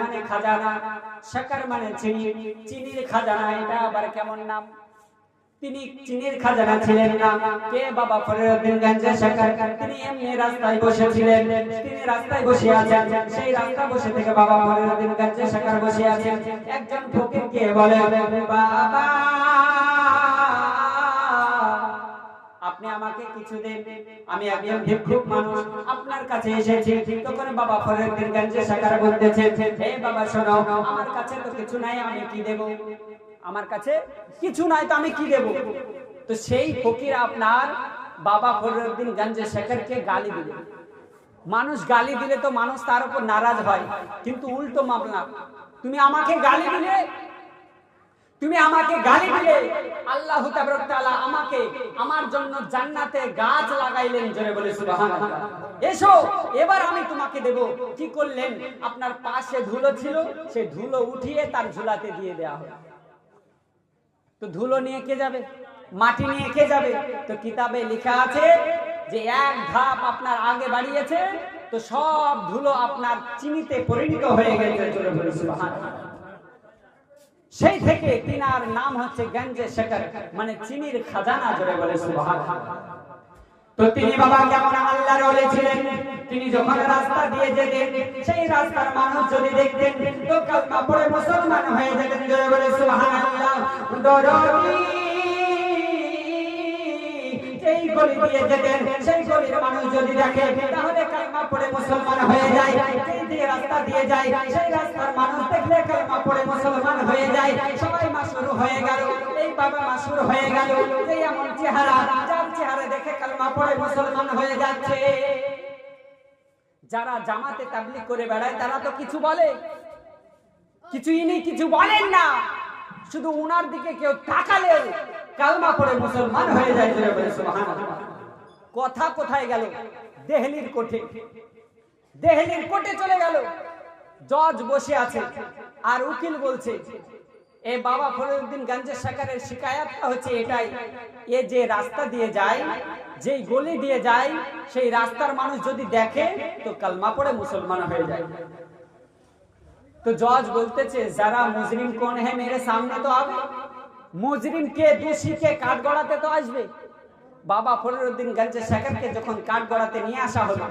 মনে খাজানা। শেখার মানে চিনি। চিনির খাজানা এটা আবার কেমন নাম? তিনি চিনির খাজানা ছিলেন না। কে বাবা ফরিদউদ্দিন গঞ্জে শেখার? তিনি এমনি রাস্তায় বসেছিলেন। তিনি রাস্তায় বসে আছেন। সেই রাস্তা বসে থেকে বাবা ফরিদউদ্দিন গঞ্জে শেখার বসে আছেন। একজন ফকির কে বলে, বাবা, আপনি আমাকে কিছু দেন, আমি একজন ভিক্ষুক মানুষ, আপনার কাছে এসেছি। তখন বাবা শেখার বলতেছে হে বাবা, শোনো, আমার কাছে তো কিছু নাই, আমি কি দেব? আমার কাছে কিছু নাই তো আমি কি দেব? তো সেই ফকির আপনার বাবা ফরিদউদ্দিন গঞ্জে শেখরকে গালি দিল। মানুষ গালি দিলে তো মানুষ তার উপর নারাজ হয়, কিন্তু উল্টো মামলা। তুমি আমাকে গালি দিলে? তুমি আমাকে গালি দিলে? আল্লাহ তাআলা আমাকে আমার জন্য জান্নাতে গাছ লাগাইলেন জোরে বলে সুবহানাল্লাহ। এসো, এবার আমি তোমাকে দেব। কি করলেন? আপনার পাশে ধুলো ছিল, সে ধুলো উঠিয়ে তার ঝুলাতে দিয়ে দেয়া হলো। তো ধুলো নিয়ে কে যাবে? মাটি নিয়ে কে যাবে? তো কিতাবে লেখা আছে যে এক ধাপ আপনার আগে বাড়িয়েছে, তো সব ধুলো আপনার চিনিতে পরিণত হয়ে গেছে। সেই থেকে তিনার নাম হচ্ছে গঞ্জে শেখর মানে চিনির খাজানা, জোরে বলে, সুবহানাল্লাহ। তো তিনি বাবা কেমন আল্লাহর ওলি তিনি যখন রাস্তা দিয়ে যেতেন, সেই রাস্তার মানুষ যদি দেখতেন, তো কালমা পড়ে মুসলমান হয়ে যেতেন। জোরে বলে, সুবহানাল্লাহ। দরদি! দেখে কালমা পড়ে মুসলমান হয়ে যাচ্ছে। যারা জামাতে তাবলিগ করে বেড়ায়, তারা তো কিছু বলে। কিছু ইনি কিছু বলেন না। শুধু উনার দিকে কেউ তাকালে কালমা পড়ে মুসলমান হয়ে যায় কথা কোথায় গেল? দেহলির কোঠে। দেহলির কোর্টে চলে গেল। জজ বসে আছে। আর উকিল বলছে, এ বাবা ফরিদউদ্দিন গঞ্জের সাকারের শিকায়াতটা হচ্ছে এটাই। এ যে রাস্তা দিয়ে যায় যেই গলি দিয়ে যায়, সেই রাস্তার মানুষ যদি দেখে, তো কালমা পড়ে মুসলমান হয়ে যায়। তো জজ বলতেছে, যারা মুজরিম কোন হে, মেরে সামনে তো আবে। মুজরিম কে, দোষী কে কাঠ গড়াতে তো আসবে? বাবা ফরের উদ্দিন গঞ্জে শেখারকে যখন কাঠ গড়াতে নিয়ে আসা হলো,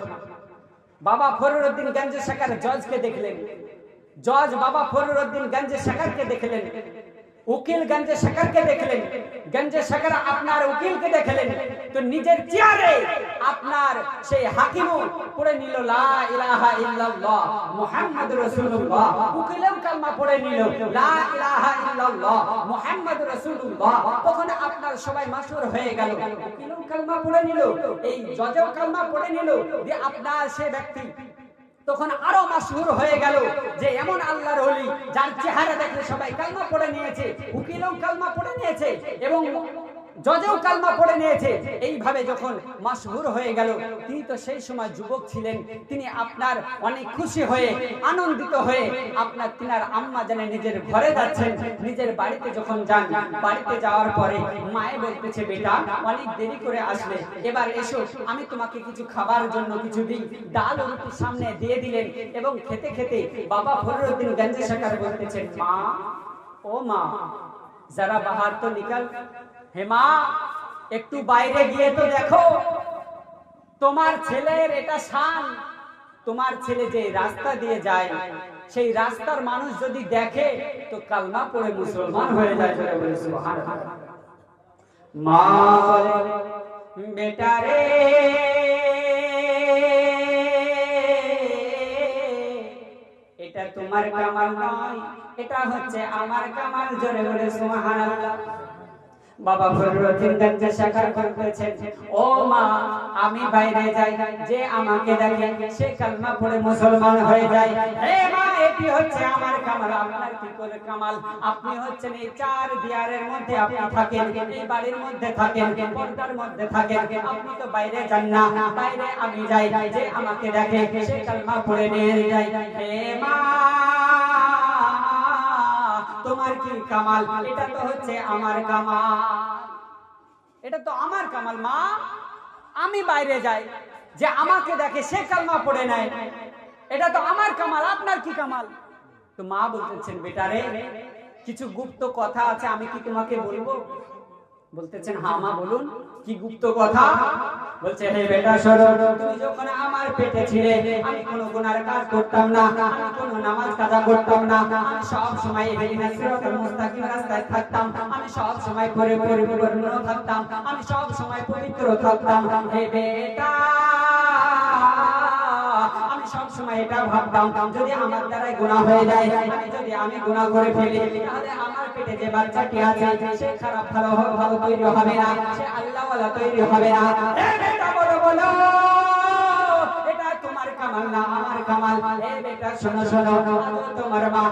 বাবা ফরের উদ্দিন গঞ্জে শেখার জজকে দেখলেন। জজ বাবা ফরের উদ্দিন গঞ্জে শেখারকে দেখলেন। উকিল গঞ্জে শেখরকে দেখলেন। গঞ্জে শেখর আপনার উকিলকে দেখলেন। তো নিজের চেয়ারে আপনার সেই হাকিমও পড়ে নিল, লা ইলাহা ইল্লাল্লাহ মুহাম্মাদুর রাসূলুল্লাহ। উকিলেও কালমা পড়ে নিল, লা ইলাহা ইল্লাল্লাহ মুহাম্মাদুর রাসূলুল্লাহ। তখন আপনার সবাই মাশহুর হয়ে গেল। উকিলেও কালমা পড়ে নিল, এই জজও কালমা পড়ে নিল যে আপনার সে ব্যক্তি তখন আরও মাসহুর হয়ে গেল যে এমন আল্লাহর হলি যার চেহারা দেখলে সবাই কালমা পড়ে নিয়েছে, উকিলও কালমা পড়ে নিয়েছে এবং জজেও কালমা পড়ে নিয়েছে এইভাবে যখন মাসহুর হয়ে গেল তিনি তো সেই সময় যুবক ছিলেন তিনি আপনার অনেক খুশি হয়ে আনন্দিত হয়ে আপনার তিনার আম্মা জানে নিজের ঘরে যাচ্ছেন নিজের বাড়িতে যখন যান বাড়িতে যাওয়ার পরে মায়ে বলতেছে বেটা অনেক দেরি করে আসলে এবার এসো আমি তোমাকে কিছু খাবার জন্য কিছু দিই। ডাল রুটি সামনে দিয়ে দিলেন এবং খেতে খেতে বাবা ফরিদউদ্দিন গঞ্জে সাকার বলতেছেন মা ও মা যারা বাহার তো নিকাল হে মা, একটু বাইরে গিয়ে তো দেখো। তোমার ছেলের এটা শান। তোমার ছেলে যে রাস্তা দিয়ে যায়, সেই রাস্তার মানুষ যদি দেখে, তো কালমা পড়ে মুসলমান হয়ে যায়। এটা তোমার কামাল নয়, এটা হচ্ছে আমার কামাল। জোরে বলে সুবহানাল্লাহ। বাবা ফরিদুদ্দিন গঞ্জে শাখার করতেছেন ও মা, আমি বাইরে যাই, যে আমাকে দেখে সে কালমা পড়ে মুসলমান হয়ে যায়। হে মা, এটি হচ্ছে আমার কামাল, আপনার কি করে কামাল? আপনি হচ্ছেন এই চার দিয়ারের মধ্যে আপনি থাকেন, এই বাড়ির মধ্যে থাকেন, পর্দার মধ্যে থাকেন। আপনি তো বাইরে যান না, বাইরে আমি যাই, যে আমাকে দেখে সে কালমা পড়ে নিয়ে যায়। হে মা তোমার কি কামাল? এটা তো হচ্ছে আমার কামাল। এটা তো আমার কামাল, মা। আমি বাইরে যাই, যে আমাকে দেখে সে কালমা পড়ে নেয়। এটা তো আমার কামাল, আপনার কি কামাল? তো মা বলতেছেন বেটারে কিছু গুপ্ত কথা আছে, আমি কি তোমাকে বলব? বলতেছেন হ্যাঁ মা, বলুন, কি গুপ্ত কথা? বলছে, হে বেটা তুমি যখন আমার পেটে ছিলে, আমি কোনো গুনার কাজ করতাম না, আমি কোনো নামাজ কাজা করতাম না সব সময় এদিকে সিরাতুল থাকতাম, আমি সব সময় পরে থাকতাম, আমি সব সময় পবিত্র থাকতাম। হে বেটা আমি সব সময় এটা ভাবতাম, যদি আমার দ্বারাই গুনাহ হয়ে যায় যদি আমি গুনাহ করে ফেলি, তাহলে আমার পেটে যে বাচ্চাটি আছে, সে খারাপ ভালো ভালো তৈরি হবে না, সে আল্লাহওয়ালা তৈরি হবে না। বলো বলো কামাল না আমার কামাল? এ বেটা, শোনো শোনো তোমার মা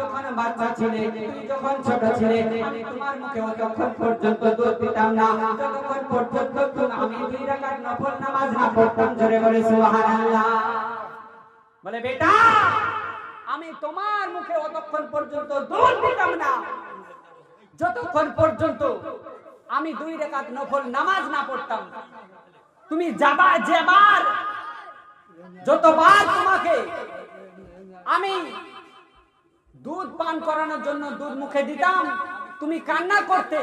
যখন বাচ্চা ছিলে যখন ছোট ছিলে, আমি তোমার মুখে অতক্ষণ পর্যন্ত দুধ দিতাম না, যতক্ষণ পর্যন্ত আমি দুই রাকাত নফল নামাজ না পড়তাম, জোরে বলে সুবহানাল্লাহ। বলে, বেটা, আমি তোমার মুখে অতক্ষণ পর্যন্ত দুধ দিতাম না। যতক্ষণ পর্যন্ত আমি দুই রেখাত নফল নামাজ না পড়তাম, তুমি যাবা যেবার, যতবার তোমাকে আমি দুধ পান করানোর জন্য দুধ মুখে দিতাম, তুমি কান্না করতে,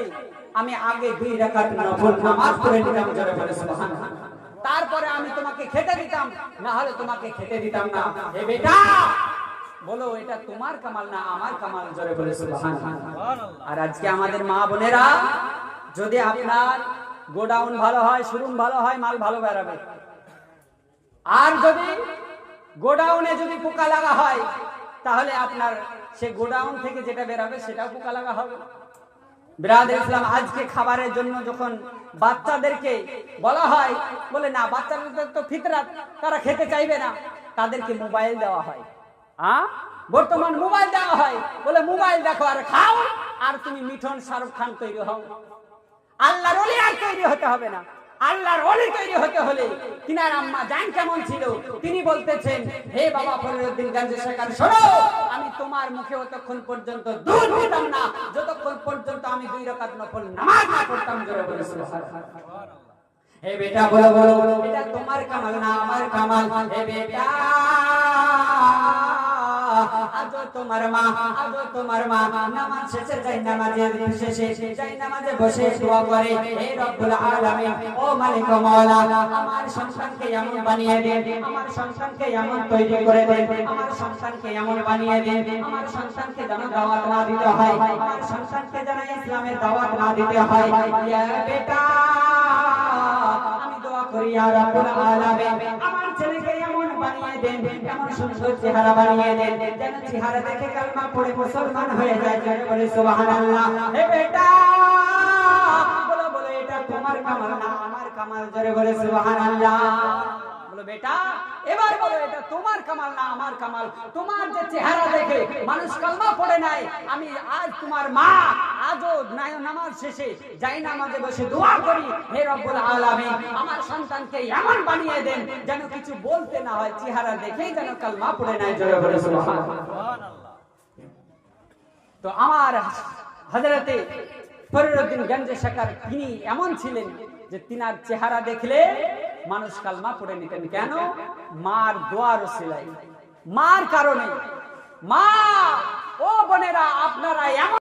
আমি আগে দুই রেখাত নফল নামাজ পড়ে নিতাম সুবহানাল্লাহ। তারপরে আমি তোমাকে খেতে দিতাম না হলে তোমাকে খেতে দিতাম না। হে বেটা বলো এটা তোমার কামাল না আমার কামাল? জোরে বলে সুবহানাল্লাহ। আর আজকে আমাদের মা বোনেরা যদি আপনার গোডাউন ভালো হয় শোরুম ভালো হয় মাল ভালো বেরাবে আর যদি গোডাউনে যদি পোকা লাগা হয় তাহলে আপনার সে গোডাউন থেকে যেটা বেরাবে সেটাও পোকা লাগা হবে। বিরাদের ইসলাম আজকে খাবারের জন্য যখন বাচ্চাদেরকে বলা হয়, বলে, না, বাচ্চাদের তো ফিতরাত, তারা খেতে চাইবে না। তাদেরকে মোবাইল দেওয়া হয়। হ্যাঁ বর্তমান মোবাইল দেওয়া হয়। বলে, মোবাইল দেখো, আর খাও, আর তুমি মিঠন শাহরুখ খান তৈরি হও। আল্লাহর আর তৈরি হতে হবে না। আল্লাহর অলি তৈরি হতে হলে তিনার আম্মা জান কেমন ছিল তিনি বলতেছেন হে বাবা ফরিদুদ্দিন গান্ধী শেখার শোনো আমি তোমার মুখে অতক্ষণ পর্যন্ত দুধ দিতাম না যতক্ষণ পর্যন্ত আমি দুই রকাত নফল নামাজ না পড়তাম জোরে বলে সুবহানাল্লাহ হে বেটা বলো বলো এটা তোমার কামাল না আমার কামাল হে বেটা আজও তোমার মা, আজও তোমার মা। নামাজ শেষে যাই নামাজে শেষে, যাই নামাজে বসে দোয়া করে, হে রব্বুল আলামিন, ও মালিক মাওলা, আমার সন্তানকে এমন বানিয়ে দেন আমার সন্তানকে এমন তৈরি করে দেন আমার সন্তানকে এমন বানিয়ে দেন আমার সন্তানকে যেন দাওয়াত না দিতে হয়, আমার সন্তানকে যেন ইসলামের দাওয়াত না দিতে হয়। ইয়া বেটা, আমি দোয়া করি ইয়া রাব্বুল আলামিন, আমার এমন বানিয়ে দেন এমন সুন্দর চেহারা বানিয়ে দেন, যেন চেহারা দেখে কালমা পড়ে মুসলমান হয়ে যায়। যেন বলে, সুবহানাল্লাহ। হে বেটা তোমার কামাল না আমার কামাল? জোরে বলে, সুবহানাল্লাহ। বেটা এবার বলো এটা তোমার কামাল না আমার কামাল? তোমার যে চেহারা দেখে মানুষ কালমা পড়ে নাই। আমি আজ তোমার মা আজও নায়- নামাজ শেষে যাই নামাজে বসে দোয়া করি হে রব্বুল আলামিন আমার সন্তানকে এমন বানিয়ে দেন যেন কিছু বলতে না হয় চেহারা দেখেই যেন কালমা পড়ে নাই। জোরে বলে সুবহানাল্লাহ। তো আমার হজরতে ফরিদুদ্দিন গঞ্জে শেখার তিনি এমন ছিলেন যে তিনার চেহারা দেখলে মানুষ কালমা পড়ে নিতেন কেন? মার দোয়ার সিলাই মার কারণে। মা, ও বোনেরা, আপনারা এমন